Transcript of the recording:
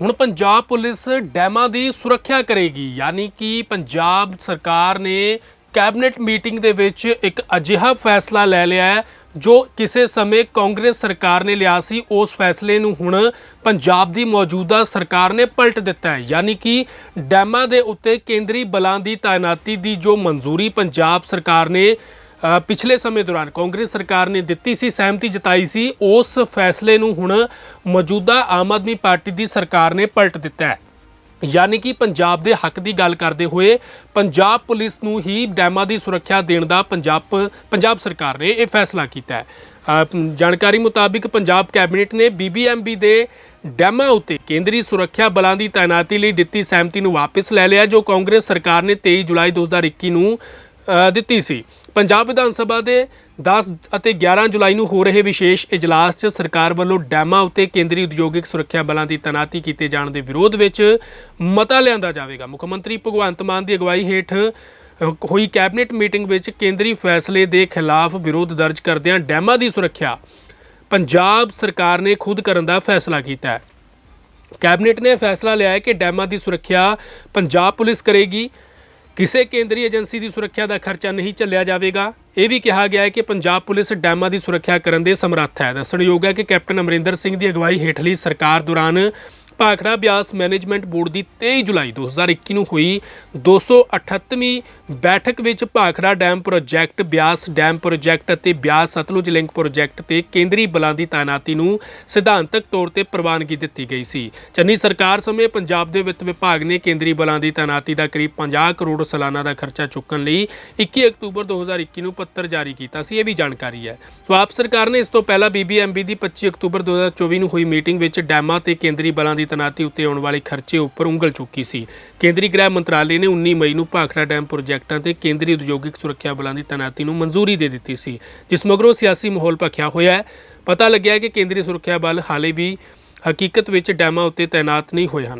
ਹੁਣ ਪੰਜਾਬ ਪੁਲਿਸ ਡੈਮਾਂ ਦੀ ਸੁਰੱਖਿਆ ਕਰੇਗੀ, ਯਾਨੀ ਕਿ ਪੰਜਾਬ ਸਰਕਾਰ ਨੇ ਕੈਬਨਿਟ ਮੀਟਿੰਗ ਦੇ ਵਿੱਚ ਇੱਕ ਅਜਿਹਾ ਫੈਸਲਾ ਲੈ ਲਿਆ ਹੈ, ਜੋ ਕਿਸੇ ਸਮੇਂ ਕਾਂਗਰਸ ਸਰਕਾਰ ਨੇ ਲਿਆ ਸੀ, ਉਸ ਫੈਸਲੇ ਨੂੰ ਹੁਣ ਪੰਜਾਬ ਦੀ ਮੌਜੂਦਾ ਸਰਕਾਰ ਨੇ ਪਲਟ ਦਿੱਤਾ ਹੈ। ਯਾਨੀ ਕਿ ਡੈਮਾਂ ਦੇ ਉੱਤੇ ਕੇਂਦਰੀ ਬਲਾਂ ਦੀ ਤਾਇਨਾਤੀ ਦੀ ਜੋ ਮਨਜ਼ੂਰੀ ਪੰਜਾਬ ਸਰਕਾਰ ਨੇ ਪਿਛਲੇ ਸਮੇਂ ਦੌਰਾਨ ਕਾਂਗਰਸ ਸਰਕਾਰ ਨੇ ਦਿੱਤੀ ਸੀ, ਸਹਿਮਤੀ ਜਤਾਈ ਸੀ, ਉਸ ਫੈਸਲੇ ਨੂੰ ਹੁਣ ਮੌਜੂਦਾ ਆਮ ਆਦਮੀ ਪਾਰਟੀ ਦੀ ਸਰਕਾਰ ਨੇ ਪਲਟ ਦਿੱਤਾ ਹੈ। ਯਾਨੀ ਕਿ ਪੰਜਾਬ ਦੇ ਹੱਕ ਦੀ ਗੱਲ ਕਰਦੇ ਹੋਏ, ਪੰਜਾਬ ਪੁਲਿਸ ਨੂੰ ਹੀ ਡੈਮਾਂ ਦੀ ਸੁਰੱਖਿਆ ਦੇਣ ਦਾ ਪੰਜਾਬ ਪੰਜਾਬ ਸਰਕਾਰ ਨੇ ਇਹ ਫੈਸਲਾ ਕੀਤਾ ਹੈ। ਜਾਣਕਾਰੀ ਮੁਤਾਬਿਕ ਪੰਜਾਬ ਕੈਬਨਿਟ ਨੇ ਬੀਬੀਐਮਬੀ ਦੇ ਡੈਮਾਂ ਉੱਤੇ ਕੇਂਦਰੀ ਸੁਰੱਖਿਆ ਬਲਾਂ ਦੀ ਤਾਇਨਾਤੀ ਲਈ ਦਿੱਤੀ ਸਹਿਮਤੀ ਨੂੰ ਵਾਪਸ ਲੈ ਲਿਆ, ਜੋ ਕਾਂਗਰਸ ਸਰਕਾਰ ਨੇ 23 ਜੁਲਾਈ 2021 ਨੂੰ ਦਿੱਤੀ ਸੀ। ਪੰਜਾਬ ਵਿਧਾਨ ਸਭਾ ਦੇ 10 ਅਤੇ 11 ਜੁਲਾਈ ਨੂੰ ਹੋ ਰਹੇ ਵਿਸ਼ੇਸ਼ ਇਜਲਾਸ 'ਚ ਸਰਕਾਰ ਵੱਲੋਂ ਡੈਮਾਂ ਉੱਤੇ ਕੇਂਦਰੀ ਉਦਯੋਗਿਕ ਸੁਰੱਖਿਆ ਬਲਾਂ ਦੀ ਤਾਇਨਾਤੀ ਕੀਤੇ ਜਾਣ ਦੇ ਵਿਰੋਧ ਵਿੱਚ ਮਤਾ ਲਿਆਂਦਾ ਜਾਵੇਗਾ। ਮੁੱਖ ਮੰਤਰੀ ਭਗਵੰਤ ਮਾਨ ਦੀ ਅਗਵਾਈ ਹੇਠ ਹੋਈ ਕੈਬਨਿਟ ਮੀਟਿੰਗ ਵਿੱਚ ਕੇਂਦਰੀ ਫੈਸਲੇ ਦੇ ਖਿਲਾਫ ਵਿਰੋਧ ਦਰਜ ਕਰਦਿਆਂ ਡੈਮਾਂ ਦੀ ਸੁਰੱਖਿਆ ਪੰਜਾਬ ਸਰਕਾਰ ਨੇ ਖੁਦ ਕਰਨ ਦਾ ਫੈਸਲਾ ਕੀਤਾ ਹੈ। ਕੈਬਨਿਟ ਨੇ ਫੈਸਲਾ ਲਿਆ ਹੈ ਕਿ ਡੈਮਾਂ ਦੀ ਸੁਰੱਖਿਆ ਪੰਜਾਬ ਪੁਲਿਸ ਕਰੇਗੀ। ਕਿਸੇ ਕੇਂਦਰੀ ਏਜੰਸੀ ਦੀ ਸੁਰੱਖਿਆ ਦਾ ਖਰਚਾ ਨਹੀਂ ਚੱਲਿਆ ਜਾਵੇਗਾ। ਇਹ ਵੀ ਕਿਹਾ ਗਿਆ ਹੈ ਕਿ ਪੰਜਾਬ ਪੁਲਿਸ ਡੈਮਾਂ ਦੀ ਸੁਰੱਖਿਆ ਕਰਨ ਦੇ ਸਮਰੱਥ ਹੈ। ਦੱਸਣਯੋਗ ਹੈ ਕਿ ਕੈਪਟਨ ਅਮਰਿੰਦਰ ਸਿੰਘ ਦੀ ਅਗਵਾਈ ਹੇਠਲੀ ਸਰਕਾਰ ਦੌਰਾਨ ਭਾਖੜਾ ਬਿਆਸ ਮੈਨੇਜਮੈਂਟ ਬੋਰਡ ਦੀ 23 ਜੁਲਾਈ 2021 ਨੂੰ ਹੋਈ 238ਵੀਂ ਬੈਠਕ ਵਿੱਚ Bhakra dam project, Beas dam project ਅਤੇ ਬਿਆਸ ਸਤਲੁਜ ਲਿੰਕ ਪ੍ਰੋਜੈਕਟ ਤੇ ਕੇਂਦਰੀ ਬਲਾਂ ਦੀ ਤਾਇਨਾਤੀ ਨੂੰ ਸਿਧਾਂਤਕ ਤੌਰ ਤੇ ਪ੍ਰਵਾਨਗੀ ਦਿੱਤੀ ਗਈ ਸੀ। ਚੰਨੀ ਸਰਕਾਰ ਸਮੇਂ ਪੰਜਾਬ ਦੇ ਵਿੱਤ ਵਿਭਾਗ ਨੇ ਕੇਂਦਰੀ ਬਲਾਂ ਦੀ ਤਾਇਨਾਤੀ ਦਾ ਕਰੀਬ 50 ਕਰੋੜ ਸਾਲਾਨਾ ਦਾ ਖਰਚਾ ਚੁੱਕਣ ਲਈ 21 ਅਕਤੂਬਰ 2021 ਨੂੰ ਪੱਤਰ ਜਾਰੀ ਕੀਤਾ ਸੀ। ਇਹ ਵੀ ਜਾਣਕਾਰੀ ਹੈ। ਸੋ ਆਪ ਸਰਕਾਰ ਨੇ ਇਸ ਤੋਂ ਪਹਿਲਾਂ ਬੀਬੀਐਮਬੀ ਦੀ 25 ਅਕਤੂਬਰ 2024 ਨੂੰ ਹੋਈ ਮੀਟਿੰਗ ਵਿੱਚ ਡੈਮਾਂ ਤੇ ਕੇਂਦਰੀ ਬਲਾਂ ਦੀ ਤਾਇਨਾਤੀ ਉੱਤੇ ਆਉਣ ਵਾਲੇ ਖਰਚੇ ਉੱਪਰ ਉਂਗਲ ਚੁੱਕੀ ਸੀ। ਕੇਂਦਰੀ ਗ੍ਰਹਿ ਮੰਤਰਾਲੇ ਨੇ 19 ਮਈ ਨੂੰ ਭਾਖੜਾ ਡੈਮ ਪ੍ਰੋਜੈਕਟਾਂ ਤੇ ਕੇਂਦਰੀ ਉਦਯੋਗਿਕ ਸੁਰੱਖਿਆ ਬਲਾਂ ਦੀ ਤਾਇਨਾਤੀ ਨੂੰ ਮਨਜ਼ੂਰੀ ਦੇ ਦਿੱਤੀ ਸੀ, ਜਿਸ ਮਗਰੋਂ ਸਿਆਸੀ ਮਾਹੌਲ ਭਖਿਆ ਹੋਇਆ ਹੈ। ਪਤਾ ਲੱਗਿਆ ਹੈ ਕਿ ਕੇਂਦਰੀ ਸੁਰੱਖਿਆ ਬਲ ਹਾਲੇ ਵੀ ਹਕੀਕਤ ਵਿੱਚ ਡੈਮਾਂ ਉੱਤੇ ਤਾਇਨਾਤ ਨਹੀਂ ਹੋਏ ਹਨ।